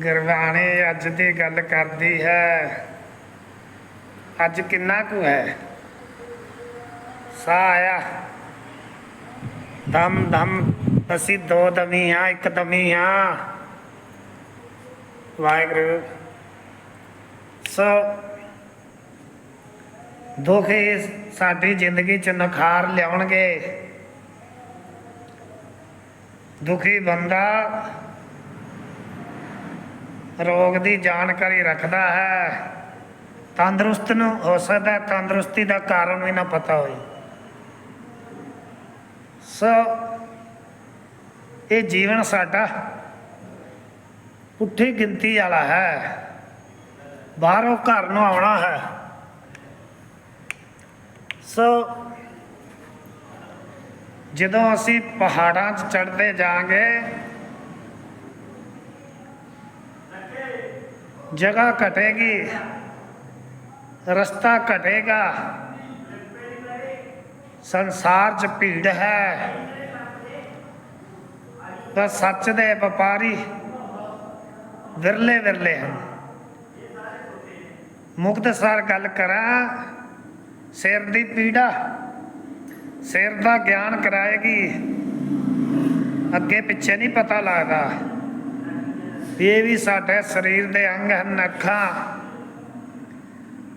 ਗੁਰਬਾਣੀ ਅੱਜ ਦੀ ਗੱਲ ਕਰਦੀ ਹੈ। ਅੱਜ ਕਿੰਨਾ ਕੁ ਹੈ? ਸਾਹ ਆਇਆ। ਦਮ ਦਮ ਅਸੀਂ ਦੋ ਦਮੀ ਹਾਂ, ਇੱਕ ਦਮੀ ਹਾਂ। ਵਾਹਿਗੁਰੂ। ਸੋ ਦੁੱਖ ਇਸ ਸਾਡੀ ਜ਼ਿੰਦਗੀ ਚ ਨਖਾਰ ਲਿਆਉਣਗੇ। ਦੁਖੀ ਬੰਦਾ ਰੋਗ ਦੀ ਜਾਣਕਾਰੀ ਰੱਖਦਾ ਹੈ। ਤੰਦਰੁਸਤ ਨੂੰ ਹੋ ਸਕਦਾ ਤੰਦਰੁਸਤੀ ਦਾ ਕਾਰਨ ਵੀ ਨਾ ਪਤਾ ਹੋਵੇ ਸੋ, ਇਹ ਜੀਵਨ ਸਾਡਾ ਪੁੱਠੀ ਗਿਣਤੀ ਵਾਲਾ ਹੈ। ਬਾਹਰੋਂ ਘਰ ਨੂੰ ਆਉਣਾ ਹੈ। ਸੋ, ਜਦੋਂ ਅਸੀਂ ਪਹਾੜਾਂ 'ਚ ਚੜ੍ਹਦੇ ਜਾਾਂਗੇ ਜਗ੍ਹਾ ਘਟੇਗੀ, ਰਸਤਾ ਘਟੇਗਾ। ਸੰਸਾਰ 'ਚ ਭੀੜ ਹੈ। ਤਾਂ ਸੱਚ ਦੇ ਵਪਾਰੀ ਵਿਰਲੇ ਵਿਰਲੇ ਹਨ। ਮੁਕਤਸਰ ਗੱਲ ਕਰਾਂ, ਸਿਰ ਦੀ ਪੀੜਾ ਸਿਰ ਦਾ ਗਿਆਨ ਕਰਾਏਗੀ। ਅੱਗੇ ਪਿੱਛੇ ਨਹੀਂ ਪਤਾ ਲੱਗਦਾ। ਇਹ ਵੀ ਸਾਡੇ ਸਰੀਰ ਦੇ ਅੰਗ ਹਨ, ਅੱਖਾਂ।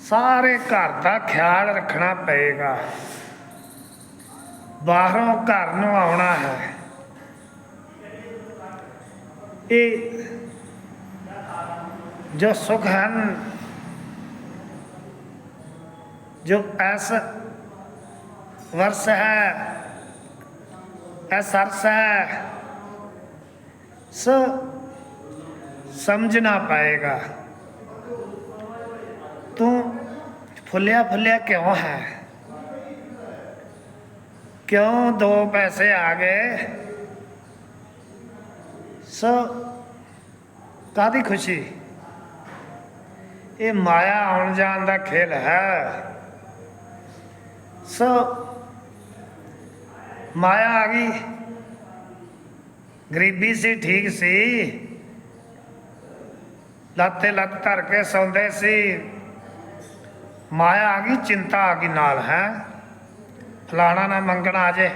ਸਾਰੇ ਘਰ ਦਾ ਖਿਆਲ ਰੱਖਣਾ ਪਏਗਾ। ਬਾਹਰੋਂ ਘਰ ਨੂੰ ਆਉਣਾ ਹੈ। ਇਹ ਜੋ ਸੁਖ ਹਨ, ਜੋ ਐਸ ਵਰਸ ਹੈ, ਐਸ ਅਰਸ ਹੈ, ਸੋ ਸਮਝਣਾ ਪਏਗਾ। ਤੂੰ ਫੁੱਲਿਆ ਫੁੱਲਿਆ ਕਿਉਂ ਹੈ? ਕਿਉਂ ਦੋ ਪੈਸੇ ਆ ਗਏ? ਸੋ ਕਾਦੀ ਖੁਸ਼ੀ? ਇਹ ਮਾਇਆ ਆਉਣ ਜਾਣ ਦਾ ਖੇਲ ਹੈ। ਸੋ ਮਾਇਆ ਆ ਗਈ। ਗਰੀਬੀ ਸੀ, ਠੀਕ ਸੀ। ਲੱਤ ਲੱਤੇ ਲੱਤ ਧਰ ਕੇ ਸੌਂਦੇ ਸੀ। ਮਾਇਆ ਆ ਗਈ, ਚਿੰਤਾ ਆ ਗਈ ਨਾਲ, ਹੈ? ਫਲਾਣਾ ਨਾ ਮੰਗਣਾ ਆ ਜੇ।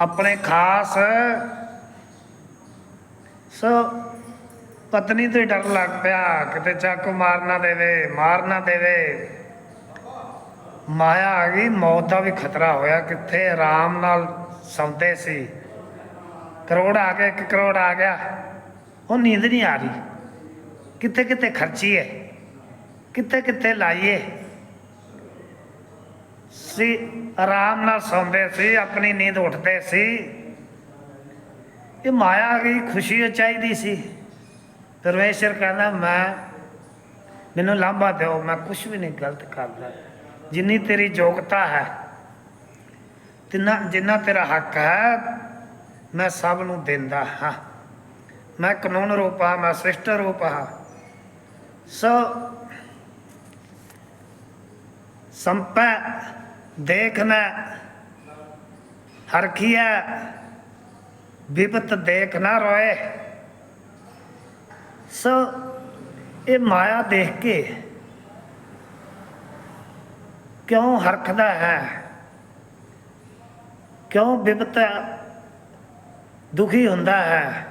ਆਪਣੇ ਖਾਸ ਸੋ ਪਤਨੀ ਤੋਂ ਹੀ ਡਰ ਲੱਗ ਪਿਆ, ਕਿਤੇ ਚਾਕੂ ਮਾਰ ਨਾ ਦੇਵੇ, ਮਾਰ ਨਾ ਦੇਵੇ। ਮਾਇਆ ਆ ਗਈ, ਮੌਤ ਦਾ ਵੀ ਖਤਰਾ ਹੋਇਆ, ਕਿੱਥੇ ਆਰਾਮ ਨਾਲ ਸੌਂਦੇ ਸੀ। ਕਰੋੜ ਆ ਗਿਆ, ਇੱਕ ਕਰੋੜ ਆ ਗਿਆ। ਉਹ ਨੀਂਦ ਨਹੀਂ ਆ ਰਹੀ। ਕਿੱਥੇ ਕਿੱਥੇ ਖਰਚੀਏ ਕਿੱਥੇ ਕਿੱਥੇ ਲਾਈਏ? ਸੀ, ਆਰਾਮ ਨਾਲ ਸੌਂਦੇ ਸੀ, ਆਪਣੀ ਨੀਂਦ ਉੱਠਦੇ ਸੀ। ਇਹ ਮਾਇਆ ਆ ਗਈ ਖੁਸ਼ੀ ਉਹ ਚਾਹੀਦੀ ਸੀ। ਪਰਮੇਸ਼ਰ ਕਹਿੰਦਾ, ਮੈਂ, ਮੈਨੂੰ ਲਾਂਭਾ ਦਿਓ, ਮੈਂ ਕੁਝ ਵੀ ਨਹੀਂ ਗਲਤ ਕਰਦਾ। ਜਿੰਨੀ ਤੇਰੀ ਯੋਗਤਾ ਹੈ, ਤਿੰਨਾ, ਜਿੰਨਾ ਤੇਰਾ ਹੱਕ ਹੈ, ਮੈਂ ਸਭ ਨੂੰ ਦਿੰਦਾ ਹਾਂ। ਮੈਂ ਕਾਨੂੰਨ ਰੂਪ ਹਾਂ, ਮੈਂ ਸ੍ਰਿਸ਼ਟ ਰੂਪ ਹਾਂ। ਸੋ ਸੰਪੈ ਦੇਖਣਾ ਹਰਖੀਆ ਵਿਪਤ ਦੇਖ ਨਾ ਰੋਏ। ਸੋ ਇਹ ਮਾਇਆ ਦੇਖ ਕੇ ਕਿਉਂ ਹਰਖਦਾ ਹੈ? ਕਿਉਂ ਬਿਪਤ ਦੁਖੀ ਹੁੰਦਾ ਹੈ?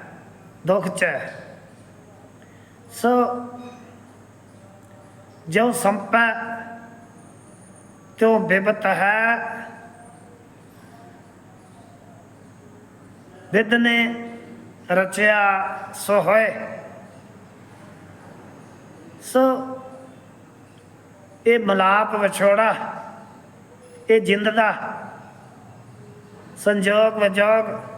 ਦੁੱਖ ਚ ਸੋ ਜੋ ਸੰਪੈ, ਜੋ ਬਿਬਤ ਹੈ, ਵਿਦ ਨੇ ਰਚਿਆ, ਸੋ ਹੋਏ। ਸੋ ਇਹ ਮਲਾਪ ਵਿਛੋੜਾ, ਇਹ ਜਿੰਦ ਦਾ ਸੰਜੋਗ ਵਿਜੋਗ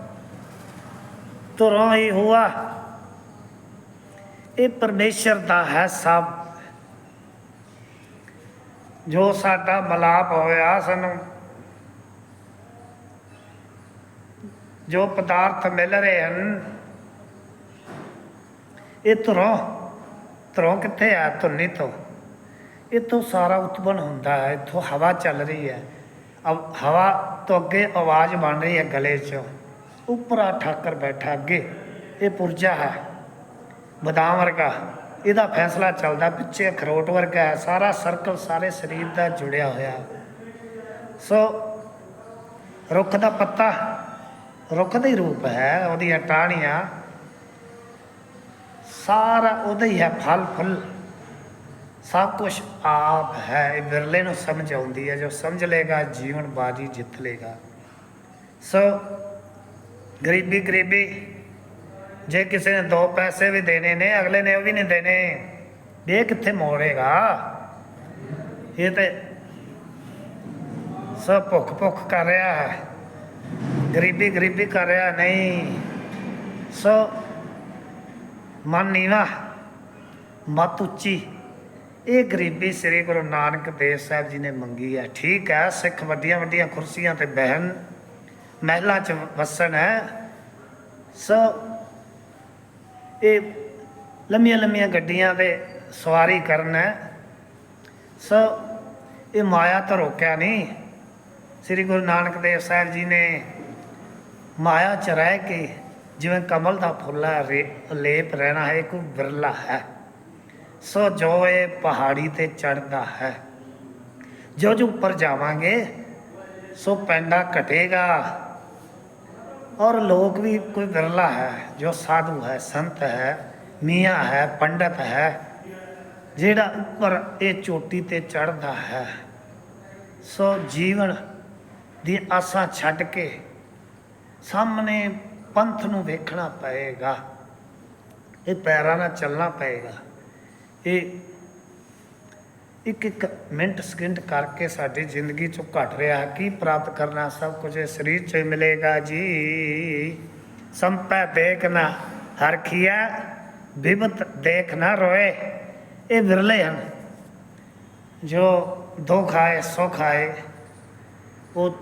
ਤੁਰੋਂ ਹੀ ਹੁਆ। ਇਹ ਪਰਮੇਸ਼ਰ ਦਾ ਹੈ ਸਭ। ਜੋ ਸਾਡਾ ਮਲਾਪ ਹੋਇਆ ਸਾਨੂੰ, ਜੋ ਪਦਾਰਥ ਮਿਲ ਰਹੇ ਹਨ, ਇਹ ਤੁਰੋਂ ਤੁਰੋਂ ਕਿੱਥੇ ਆ? ਧੁੰਨੀ ਤੋਂ। ਇੱਥੋਂ ਸਾਰਾ ਉਤਪਨ ਹੁੰਦਾ ਹੈ, ਇੱਥੋਂ ਹਵਾ ਚੱਲ ਰਹੀ ਹੈ। ਅਬ ਹਵਾ ਤੋਂ ਅੱਗੇ ਆਵਾਜ਼ ਬਣ ਰਹੀ ਹੈ ਗਲੇ 'ਚੋਂ। ਉੱਪਰਾ ਠਾਕਰ ਬੈਠਾ ਅੱਗੇ। ਇਹ ਪੁਰਜਾ ਹੈ, ਬਦਾਮ ਵਰਗਾ। ਇਹਦਾ ਫੈਸਲਾ ਚੱਲਦਾ ਪਿੱਛੇ ਅਖਰੋਟ ਵਰਗਾ ਹੈ। ਸਾਰਾ ਸਰਕਲ ਸਾਰੇ ਸਰੀਰ ਦਾ ਜੁੜਿਆ ਹੋਇਆ। ਸੋ ਰੁੱਖ ਦਾ ਪੱਤਾ ਰੁੱਖ ਦਾ ਹੀ ਰੂਪ ਹੈ, ਉਹਦੀਆਂ ਟਾਹਣੀਆਂ। ਸਾਰਾ ਉਹਦਾ ਹੀ ਹੈ ਫਲ ਫੁੱਲ। ਸਭ ਕੁਝ ਆਪ ਹੈ। ਇਹ ਵਿਰਲੇ ਨੂੰ ਸਮਝ ਆਉਂਦੀ ਹੈ। ਜੋ ਸਮਝ ਲੇਗਾ ਜੀਵਨ ਬਾਜੀ ਜਿੱਤ ਲੇਗਾ ਸੋ ਗਰੀਬੀ ਗਰੀਬੀ। ਜੇ ਕਿਸੇ ਨੇ ਦੋ ਪੈਸੇ ਵੀ ਦੇਣੇ ਨੇ, ਅਗਲੇ ਨੇ ਉਹ ਵੀ ਨਹੀਂ ਦੇਣੇ। ਇਹ ਕਿੱਥੇ ਮੋੜੇਗਾ ਇਹ ਤੇ ਸਭ ਭੁੱਖ ਭੁੱਖ ਕਰ ਰਿਹਾ ਹੈ। ਗਰੀਬੀ ਗਰੀਬੀ ਕਰ ਰਿਹਾ, ਨਹੀਂ। ਸੋ ਮਨ ਨੀਵਾ ਮਤ ਉੱਚੀ। ਇਹ ਗਰੀਬੀ ਸ੍ਰੀ ਗੁਰੂ ਨਾਨਕ ਦੇਵ ਸਾਹਿਬ ਜੀ ਨੇ ਮੰਗੀ ਹੈ। ਠੀਕ ਹੈ, ਸਿੱਖ ਵੱਡੀਆਂ ਵੱਡੀਆਂ ਕੁਰਸੀਆਂ ਤੇ ਬਹਿਣ। ਮਹਿਲਾਂ 'ਚ ਵਸਣ ਹੈ ਸੋ ਇਹ ਲੰਮੀਆਂ ਲੰਮੀਆਂ ਗੱਡੀਆਂ ਤੇ ਸਵਾਰੀ ਕਰਨ ਹੈ ਸੋ ਇਹ ਮਾਇਆ ਤੋਂ ਰੋਕਿਆ ਨਹੀਂ ਸ੍ਰੀ ਗੁਰੂ ਨਾਨਕ ਦੇਵ ਸਾਹਿਬ ਜੀ ਨੇ ਮਾਇਆ ਚ ਰਹਿ ਕੇ ਜਿਵੇਂ ਕਮਲ ਦਾ ਫੁੱਲ ਰੇ- ਲੇਪ ਰਹਿਣਾ ਹੈ ਕੋਈ ਵਿਰਲਾ ਹੈ ਸੋ ਜੋ ਇਹ ਪਹਾੜੀ ਤੇ ਚੜਦਾ ਹੈ ਜੋ ਜੋ ਉੱਪਰ ਜਾਵਾਂਗੇ ਸੋ ਪੈਂਡਾ ਘਟੇਗਾ ਔਰ ਲੋਕ ਵੀ ਕੋਈ ਵਿਰਲਾ ਹੈ ਜੋ ਸਾਧੂ ਹੈ ਸੰਤ ਹੈ ਮੀਆਂ ਹੈ ਪੰਡਤ ਹੈ ਜਿਹੜਾ ਉੱਪਰ ਇਹ ਚੋਟੀ ਤੇ ਚੜਦਾ ਹੈ ਸੋ ਜੀਵਨ ਦੀ ਆਸਾਂ ਛੱਡ ਕੇ ਸਾਹਮਣੇ ਪੰਥ ਨੂੰ ਵੇਖਣਾ ਪਏਗਾ ਇਹ ਪੈਰਾਂ ਨਾਲ ਚੱਲਣਾ ਪਏਗਾ ਇਹ ਇੱਕ ਇੱਕ ਮਿੰਟ ਸਕਿੰਟ ਕਰਕੇ ਸਾਡੀ ਜ਼ਿੰਦਗੀ ਚੋਂ ਘਟ ਰਿਹਾ। ਕੀ ਪ੍ਰਾਪਤ ਕਰਨਾ? ਸਭ ਕੁਝ ਇਹ ਸਰੀਰ ਚ ਮਿਲੇਗਾ ਜੀ। ਸੰਪੈ ਦੇਖਣਾ ਹਰਖੀਆ ਵਿਵਤ ਦੇਖਣਾ ਰੋਏ। ਇਹ ਵਿਰਲੇ ਹਨ। ਜੋ ਦੁੱਖ ਆਏ ਸੋ ਆਏ ਉਹ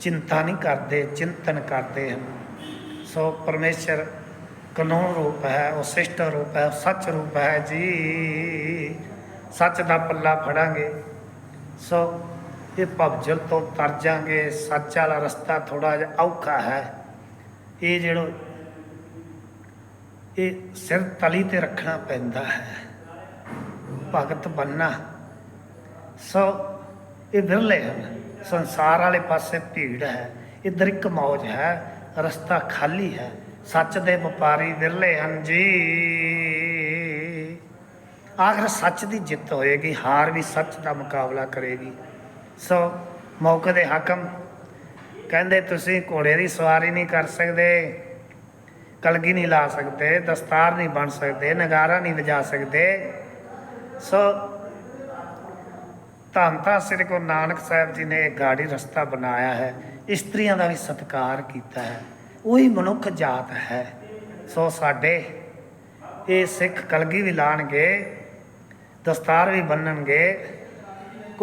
ਚਿੰਤਾ ਨਹੀਂ ਕਰਦੇ, ਚਿੰਤਨ ਕਰਦੇ ਹਨ। ਸੋ ਪਰਮੇਸ਼ਰ ਕਾਨੂੰਨ ਰੂਪ ਹੈ, ਉਹ ਸਿਸ਼ਟ ਰੂਪ ਹੈ, ਉਹ ਸੱਚ ਰੂਪ ਹੈ ਜੀ। ਸੱਚ ਦਾ ਪੱਲਾ ਫੜਾਂਗੇ। ਸੋ ਇਹ ਭਵਜਲ ਤੋਂ ਤਰ ਜਾਾਂਗੇ। ਸੱਚ ਵਾਲਾ ਰਸਤਾ ਥੋੜਾ ਜਿਹਾ ਔਖਾ ਹੈ। ਇਹ ਜਿਹੜਾ ਇਹ ਸਿਰ ਤਲੀ ਤੇ ਰੱਖਣਾ ਪੈਂਦਾ ਹੈ। ਭਗਤ ਬੰਨਾ। ਸੋ ਇਹ ਵਿਰਲੇ ਹਨ। ਸੰਸਾਰ ਵਾਲੇ ਪਾਸੇ ਭੀੜ ਹੈ। ਇਧਰ ਇੱਕ ਮੌਜ ਹੈ। ਰਸਤਾ ਖਾਲੀ ਹੈ। ਸੱਚ ਦੇ ਵਪਾਰੀ ਵਿਰਲੇ ਹਨ ਜੀ। ਆਖਰ ਸੱਚ ਦੀ ਜਿੱਤ ਹੋਏਗੀ, ਹਾਰ ਵੀ ਸੱਚ ਦਾ ਮੁਕਾਬਲਾ ਕਰੇਗੀ। ਸੋ ਮੌਕੇ ਦੇ ਹਾਕਮ ਕਹਿੰਦੇ, ਤੁਸੀਂ ਘੋੜੇ ਦੀ ਸਵਾਰੀ ਨਹੀਂ ਕਰ ਸਕਦੇ, ਕਲਗੀ ਨਹੀਂ ਲਾ ਸਕਦੇ, ਦਸਤਾਰ ਨਹੀਂ ਬਣ ਸਕਦੇ, ਨਗਾਰਾ ਨਹੀਂ ਵਜਾ ਸਕਦੇ। ਸੋ ਧੰਨ ਧੰਨ ਸ੍ਰੀ ਗੁਰੂ ਨਾਨਕ ਸਾਹਿਬ ਜੀ ਨੇ ਇਹ ਗਾੜੀ ਰਸਤਾ ਬਣਾਇਆ ਹੈ, ਇਸਤਰੀਆਂ ਦਾ ਵੀ ਸਤਿਕਾਰ ਕੀਤਾ ਹੈ। ਉਹੀ ਮਨੁੱਖ ਜਾਤ ਹੈ। ਸੋ ਸਾਡੇ ਇਹ ਸਿੱਖ ਕਲਗੀ ਵੀ ਲਾਣਗੇ ਦਸਤਾਰ ਵੀ ਬੰਨਣਗੇ,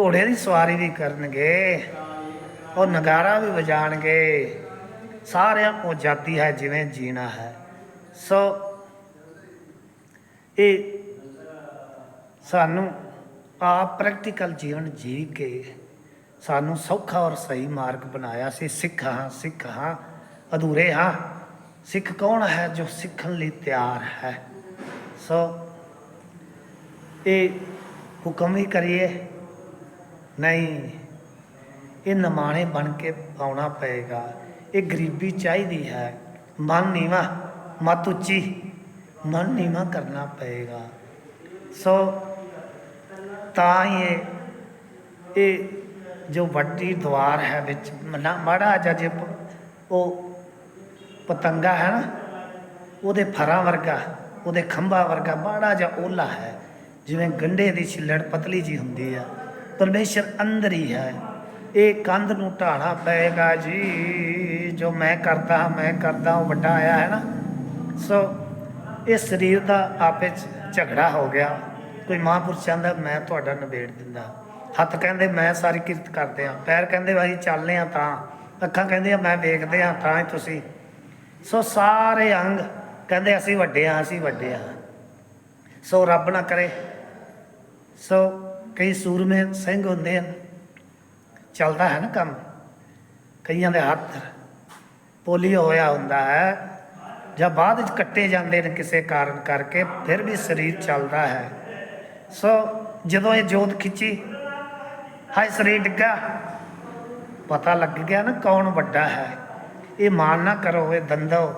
ਘੋੜੇ ਦੀ ਸਵਾਰੀ ਵੀ ਕਰਨਗੇ, ਔਰ ਨਗਾਰਾ ਵੀ ਵਜਾਣਗੇ। ਸਾਰਿਆਂ ਉਹ ਆਜ਼ਾਦੀ ਹੈ, ਜਿਵੇਂ ਜੀਣਾ ਹੈ। ਸੋ ਇਹ ਸਾਨੂੰ ਆਪ ਪ੍ਰੈਕਟੀਕਲ ਜੀਵਨ ਜੀ ਕੇ ਸਾਨੂੰ ਸੌਖਾ ਔਰ ਸਹੀ ਮਾਰਗ ਬਣਾਇਆ ਸੀ। ਸਿੱਖ ਹਾਂ ਸਿੱਖ ਹਾਂ, ਅਧੂਰੇ ਹਾਂ। ਸਿੱਖ ਕੌਣ ਹੈ ਜੋ ਸਿੱਖਣ ਲਈ ਤਿਆਰ ਹੈ? ਸੋ ਇਹ ਹੁਕਮ ਹੀ ਕਰੀਏ। ਨਹੀਂ, ਇਹ ਨਮਾਣੇ ਬਣ ਕੇ ਆਉਣਾ ਪਏਗਾ। ਇਹ ਗਰੀਬੀ ਚਾਹੀਦੀ ਹੈ। ਮਨ ਨੀਵਾ, ਮਤ ਉੱਚੀ, ਮਨ ਨੀਵਾ ਕਰਨਾ ਪਏਗਾ। ਸੋ ਤਾਂ ਹੀ ਇਹ ਇਹ ਜੋ ਵੱਡੀ ਦਵਾਰ ਹੈ ਵਿੱਚ ਮਨਾ- ਮਾੜਾ ਜਿਹਾ ਜੇ ਪ- ਉਹ ਪਤੰਗਾ ਹੈ ਨਾ, ਉਹਦੇ ਫਰਾਂ ਵਰਗਾ, ਉਹਦੇ ਖੰਭਾ ਵਰਗਾ ਮਾੜਾ ਜਿਹਾ ਓਲਾ ਹੈ। ਜਿਵੇਂ ਗੰਢੇ ਦੀ ਛਿੱਲੜ ਪਤਲੀ ਜੀ ਹੁੰਦੀ ਆ, ਪਰਮੇਸ਼ਰ ਅੰਦਰ ਹੀ ਹੈ। ਇਹ ਕੰਧ ਨੂੰ ਢਾਣਾ ਪਏਗਾ ਜੀ, ਜੋ ਮੈਂ ਕਰਦਾ ਹਾਂ ਮੈਂ ਕਰਦਾ, ਉਹ ਵੱਡਾ ਆਇਆ ਹੈ ਨਾ। ਸੋ ਇਹ ਸਰੀਰ ਦਾ ਆਪੇ 'ਚ ਝਗੜਾ ਹੋ ਗਿਆ। ਕੋਈ ਮਹਾਂਪੁਰਸ਼ ਕਹਿੰਦਾ ਮੈਂ ਤੁਹਾਡਾ ਨਿਬੇੜ ਦਿੰਦਾ। ਹੱਥ ਕਹਿੰਦੇ, ਮੈਂ ਸਾਰੀ ਕਿਰਤ ਕਰਦੇ ਆ। ਪੈਰ ਕਹਿੰਦੇ, ਅਸੀਂ ਚੱਲਦੇ ਆ ਤਾਂ। ਅੱਖਾਂ ਕਹਿੰਦੇ ਆ ਮੈਂ ਵੇਖਦੇ ਆ ਤਾਂ ਹੀ ਤੁਸੀਂ। ਸੋ ਸਾਰੇ ਅੰਗ ਕਹਿੰਦੇ, ਅਸੀਂ ਵੱਡੇ ਆ, ਅਸੀਂ ਵੱਡੇ ਆ। ਸੋ ਰੱਬ ਨਾ ਕਰੇ ਸੋ ਕਈ ਸੂਰਮੇ ਸਿੰਘ ਹੁੰਦੇ ਹਨ। ਚੱਲਦਾ ਹੈ ਨਾ ਕੰਮ। ਕਈਆਂ ਦੇ ਹੱਥ ਪੋਲੀਓ ਹੋਇਆ ਹੁੰਦਾ ਹੈ ਜਾਂ ਬਾਅਦ ਵਿੱਚ ਕੱਟੇ ਜਾਂਦੇ ਨੇ ਕਿਸੇ ਕਾਰਨ ਕਰਕੇ, ਫਿਰ ਵੀ ਸਰੀਰ ਚੱਲਦਾ ਹੈ। ਸੋ ਜਦੋਂ ਇਹ ਜੋਤ ਖਿੱਚੀ, ਹਾਏ ਸਰੀਰ ਡਿੱਗਾ। ਪਤਾ ਲੱਗ ਗਿਆ ਨਾ ਕੌਣ ਵੱਡਾ ਹੈ। ਇਹ ਮਾਨ ਨਾ ਕਰੋ, ਇਹ ਦੰਦੋ।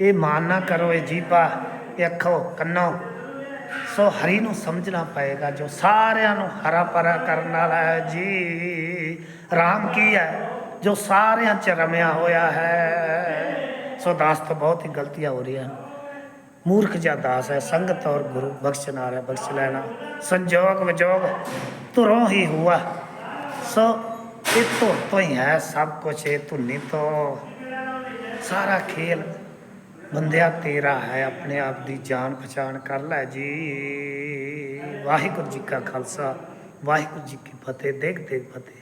ਇਹ ਮਾਨ ਨਾ ਕਰੋ, ਇਹ ਜੀਬਾ ਇਹ ਅੱਖੋ, ਕੰਨੋ। ਸੋ ਹਰੀ ਨੂੰ ਸਮਝਣਾ ਪਏਗਾ, ਜੋ ਸਾਰਿਆਂ ਨੂੰ ਹਰਾ ਭਰਾ ਕਰਨ ਵਾਲਾ ਹੈ ਜੀ। ਰਾਮ ਕੀ ਹੈ? ਜੋ ਸਾਰਿਆਂ ਚ ਰਮਿਆ ਹੋਇਆ ਹੈ। ਸੋ ਦਾਸ ਤੋਂ ਬਹੁਤ ਹੀ ਗਲਤੀਆਂ ਹੋ ਰਹੀਆਂ। ਮੂਰਖ ਜਿਹਾ ਦਾਸ ਹੈ, ਸੰਗਤ ਔਰ ਗੁਰੂ ਬਖਸ਼ਣ ਆ ਰਿਹਾ ਬਖਸ਼ ਲੈਣਾ। ਸੰਜੋਗ ਵਿਜੋਗ ਧੁਰੋਂ ਹੀ ਹੁਆ। ਸੋ ਇਹ ਧੁਰ ਤੋਂ ਹੀ ਹੈ ਸਭ ਕੁਝ ਇਹ ਧੁਨੀ ਤੋਂ। ਸਾਰਾ ਖੇਲ ਬੰਦਿਆ, ਤੇਰਾ ਹੈ, ਆਪਣੇ ਆਪ ਦੀ ਜਾਣ ਪਛਾਣ ਕਰ ਲੈ ਜੀ। ਵਾਹਿਗੁਰੂ ਜੀ ਕਾ ਖਾਲਸਾ, ਵਾਹਿਗੁਰੂ ਜੀ ਕੀ ਫਤਿਹ, ਦੇਖ ਦੇਖ, ਫਤਿਹ।